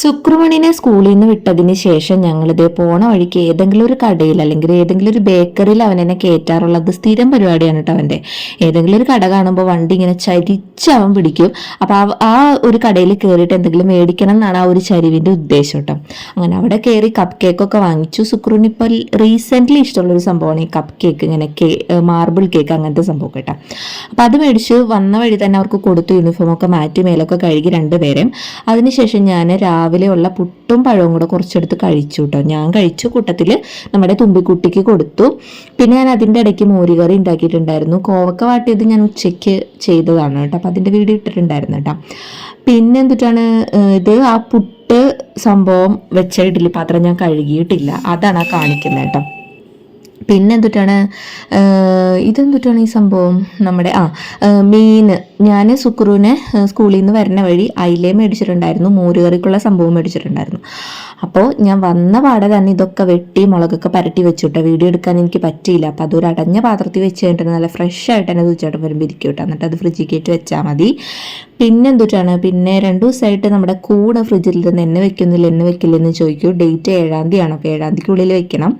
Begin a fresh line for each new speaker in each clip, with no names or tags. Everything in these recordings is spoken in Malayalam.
സുക്രുമണിനെ സ്കൂളിൽ നിന്ന് വിട്ടതിന് ശേഷം ഞങ്ങളിത് പോണ വഴിക്ക് ഏതെങ്കിലും ഒരു കടയിൽ അല്ലെങ്കിൽ ഏതെങ്കിലും ഒരു ബേക്കറിയിൽ അവൻ എന്നെ കയറ്റാറുള്ളത് സ്ഥിരം പരിപാടിയാണ് കേട്ടോ അവന്റെ. ഏതെങ്കിലും ഒരു കട കാണുമ്പോൾ വണ്ടി ഇങ്ങനെ ചരിച്ച് അവൻ പിടിക്കും. അപ്പോൾ ആ ഒരു കടയിൽ കയറിയിട്ട് എന്തെങ്കിലും മേടിക്കണം എന്നാണ് ആ ഒരു ചരിവിന്റെ ഉദ്ദേശം കേട്ടോ അങ്ങനെ അവിടെ കയറി കപ്പ് കേക്കൊക്കെ വാങ്ങിച്ചു. സുക്രുവിന് ഇപ്പോൾ റീസെന്റ്ലി ഇഷ്ടമുള്ളൊരു സംഭവമാണ് ഈ കപ്പ് കേക്ക് ഇങ്ങനെ കേ മാർബിൾ കേക്ക് അങ്ങനത്തെ സംഭവം കേട്ടോ അപ്പോൾ അത് മേടിച്ച്. വന്ന വഴി തന്നെ അവർക്ക് കൊടുത്തു. യൂണിഫോമൊക്കെ മാറ്റി മേലൊക്കെ കഴുകി രണ്ടുപേരെയും അതിനുശേഷം ഞാൻ രാവിലെ ഉള്ള പുട്ടും പഴവും കൂടെ കുറച്ചെടുത്ത് കഴിച്ചു കേട്ടോ ഞാൻ കഴിച്ചു കൂട്ടത്തിൽ നമ്മുടെ തുമ്പിക്കുട്ടിക്ക് കൊടുത്തു. പിന്നെ ഞാൻ അതിന്റെ ഇടയ്ക്ക് മോരുകറി ഉണ്ടാക്കിയിട്ടുണ്ടായിരുന്നു. കോവക്ക വാട്ടിയത് ഞാൻ ഉച്ചയ്ക്ക് ചെയ്തതാണ് കേട്ടോ. അപ്പോൾ അതിന്റെ വീഡിയോ ഇട്ടിട്ടുണ്ടായിരുന്നു കേട്ടോ. പിന്നെ എന്തിട്ടാണ് ഇത് ആ പുട്ട് സംഭവം വെച്ച ഇഡ്ഡലി പാത്രം ഞാൻ കഴുകിയിട്ടില്ല. അതാണ് ആ കാണിക്കുന്നത് കേട്ടോ. പിന്നെ എന്തുട്ടാണ് ഇതെന്തുട്ടാണ് ഈ സംഭവം? നമ്മുടെ ആ മീൻ ഞാൻ സുക്രുവിനെ സ്കൂളിൽ നിന്ന് വരുന്ന വഴി അയിലേ മേടിച്ചിട്ടുണ്ടായിരുന്നു. മോരുകറിക്കുള്ള സംഭവം മേടിച്ചിട്ടുണ്ടായിരുന്നു. അപ്പോൾ ഞാൻ വന്ന പാടെ തന്നെ ഇതൊക്കെ വെട്ടി മുളകൊക്കെ പരട്ടി വെച്ചു കേട്ടോ വീഡിയോ എടുക്കാൻ എനിക്ക് പറ്റിയില്ല. അപ്പോൾ അതൊരു അടഞ്ഞ പാത്രത്തിൽ വെച്ച് കഴിഞ്ഞിട്ട് നല്ല ഫ്രഷ് ആയിട്ട് തന്നെ തീർച്ചയായിട്ടും വരുമ്പോൾ ഇരിക്കും കേട്ടോ. എന്നിട്ട് അത് ഫ്രിഡ്ജിൽ കയറ്റി വെച്ചാൽ മതി. പിന്നെ എന്തുട്ടാണ്? പിന്നെ രണ്ട് ദിവസമായിട്ട് നമ്മുടെ കൂടെ ഫ്രിഡ്ജിൽ നിന്ന് എന്നെ വെക്കുന്നില്ല എന്നെ വെക്കില്ലെന്ന് ചോദിക്കൂ. ഡേറ്റ് ഏഴാം തീയതിയാണ്. അപ്പോൾ ഏഴാം തീയതിക്കുള്ളിൽ വെക്കണം.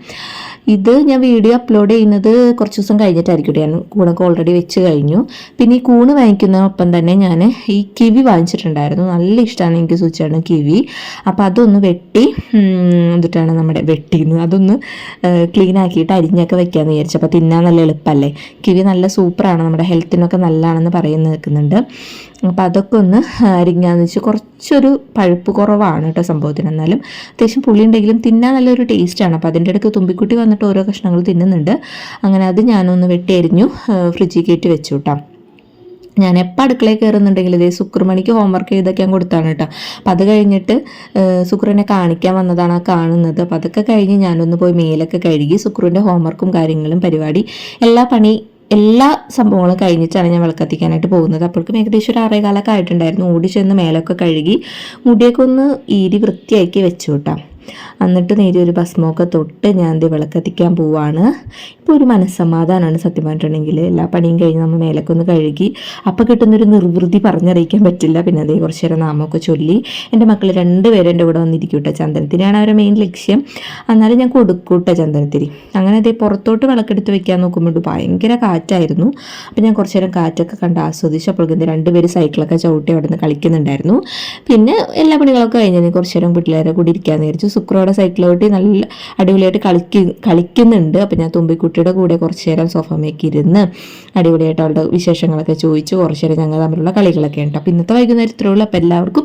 ഇത് ഞാൻ വീഡിയോ അപ്ലോഡ് ചെയ്യുന്നത് കുറച്ച് ദിവസം കഴിഞ്ഞിട്ടായിരിക്കും ഞാൻ കൂണൊക്കെ ഓൾറെഡി വെച്ച് കഴിഞ്ഞു. പിന്നെ ഈ കൂണ് വാങ്ങിക്കുന്നതിനൊപ്പം തന്നെ ഞാൻ ഈ കിവി വാങ്ങിച്ചിട്ടുണ്ടായിരുന്നു. നല്ല ഇഷ്ടമാണ് എനിക്ക് സൂചിച്ചാണ് കിവി. അപ്പോൾ അതൊന്ന് വെട്ടി ഉം, എന്തിട്ടാണ് നമ്മുടെ വെട്ടിന്ന് അതൊന്ന് ക്ലീൻ ആക്കിയിട്ട് അരിഞ്ഞൊക്കെ വെക്കാമെന്ന് വിചാരിച്ചു. അപ്പോൾ തിന്നാൻ നല്ല എളുപ്പമല്ലേ കിവി നല്ല സൂപ്പറാണ്. നമ്മുടെ ഹെൽത്തിനൊക്കെ നല്ലതാണെന്ന് പറയുന്ന നിൽക്കുന്നുണ്ട് അപ്പോൾ അതൊക്കെ ഒന്ന് അരിഞ്ഞാന്ന് വെച്ച് കുറച്ചൊരു പഴുപ്പ് കുറവാണ് കേട്ടോ സംഭവത്തിന്. എന്നാലും അത്യാവശ്യം പുളി ഉണ്ടെങ്കിലും തിന്നാൻ നല്ലൊരു ടേസ്റ്റാണ് അപ്പോൾ അതിന്റെ ഇടയ്ക്ക് തുമ്പിക്കുട്ടി വന്നിട്ട് ഓരോ കഷ്ണങ്ങൾ തിന്നുന്നുണ്ട്. അങ്ങനെ അത് ഞാനൊന്ന് വെട്ടി അരിഞ്ഞു ഫ്രിഡ്ജിൽ കയറ്റി വെച്ചു കേട്ടോ. ഞാൻ എപ്പോൾ അടുക്കളയിൽ കയറുന്നുണ്ടെങ്കിൽ ഇതേ സുക്രമണിക്ക് ഹോംവർക്ക് ചെയ്തൊക്കെ ഞാൻ കൊടുത്താണ് കേട്ടോ അപ്പം അത് കഴിഞ്ഞിട്ട് സുക്രുവിനെ കാണിക്കാൻ വന്നതാണ് ആ കാണുന്നത്. അപ്പം അതൊക്കെ കഴിഞ്ഞ് ഞാനൊന്ന് പോയി മേലൊക്കെ കഴുകി സുക്രുവിന്റെ ഹോംവർക്കും കാര്യങ്ങളും പരിപാടി എല്ലാ പണി എല്ലാ സംഭവങ്ങളും കഴിഞ്ഞിട്ടാണ് ഞാൻ വിളക്കത്തിക്കാനായിട്ട് പോകുന്നത്. അപ്പോഴേക്കും ഏകദേശം ഒരു ആറേകാലൊക്കെ ആയിട്ടുണ്ടായിരുന്നു. ഓടി ചെന്ന് മേലൊക്കെ കഴുകി മുടിയൊക്കെ ഒന്ന് ഈരി വൃത്തിയാക്കി വെച്ചു കേട്ടോ എന്നിട്ട് നേരെ ഒരു ഭസ്മമൊക്കെ തൊട്ട് ഞാൻ ഇത് വിളക്കത്തിക്കാൻ പോവാണ്. ഇപ്പോൾ ഒരു മനസ്സമാധാനമാണ് സത്യം പറഞ്ഞിട്ടുണ്ടെങ്കിൽ എല്ലാ പണിയും കഴിഞ്ഞ് നമ്മൾ മേലൊക്കെ ഒന്ന് കഴുകി അപ്പോൾ കിട്ടുന്നൊരു നിർവൃതി പറഞ്ഞറിയിക്കാൻ പറ്റില്ല. പിന്നെ അതേ കുറച്ച് നേരം നാമമൊക്കെ ചൊല്ലി. എന്റെ മക്കൾ രണ്ടുപേരും എന്റെ കൂടെ വന്നിരിക്കൂട്ടെ ചന്ദനത്തിരിയാണ് അവരുടെ മെയിൻ ലക്ഷ്യം. എന്നാലും ഞാൻ കൊടുക്കൂട്ടെ കേട്ടോ ചന്ദനത്തിരി. അങ്ങനെ അതേ പുറത്തോട്ട് വിളക്കെടുത്ത് വെക്കാൻ നോക്കുമ്പോൾ ഭയങ്കര കാറ്റായിരുന്നു. അപ്പോൾ ഞാൻ കുറച്ച് നേരം കാറ്റൊക്കെ കണ്ട് ആസ്വദിച്ചു. അപ്പോഴേക്കും രണ്ടുപേര് സൈക്കിളൊക്കെ ചവിട്ടി അവിടെ നിന്ന് കളിക്കുന്നുണ്ടായിരുന്നു. പിന്നെ എല്ലാ പണികളൊക്കെ കഴിഞ്ഞ് കുറച്ച് നേരം പിള്ളേരെ കൂടി ഇരിക്കാമെന്ന് വിചാരിച്ചു. ശുക്രയുടെ സൈക്കിൾ നല്ല അടിപൊളിയായിട്ട് കളിക്ക് കളിക്കുന്നുണ്ട്. അപ്പം ഞാൻ തുമ്പിക്കുട്ടിയുടെ കൂടെ കുറച്ച് നേരം സോഫമേക്ക് ഇരുന്ന് അടിപൊളിയായിട്ട് അവളുടെ വിശേഷങ്ങളൊക്കെ ചോദിച്ചു കുറച്ച് നേരം ഞങ്ങൾ തമ്മിലുള്ള കളികളൊക്കെ ഉണ്ട്. അപ്പം ഇന്നത്തെ വൈകുന്നേരം വൈകുന്നേരത്തിലുള്ള അപ്പം എല്ലാവർക്കും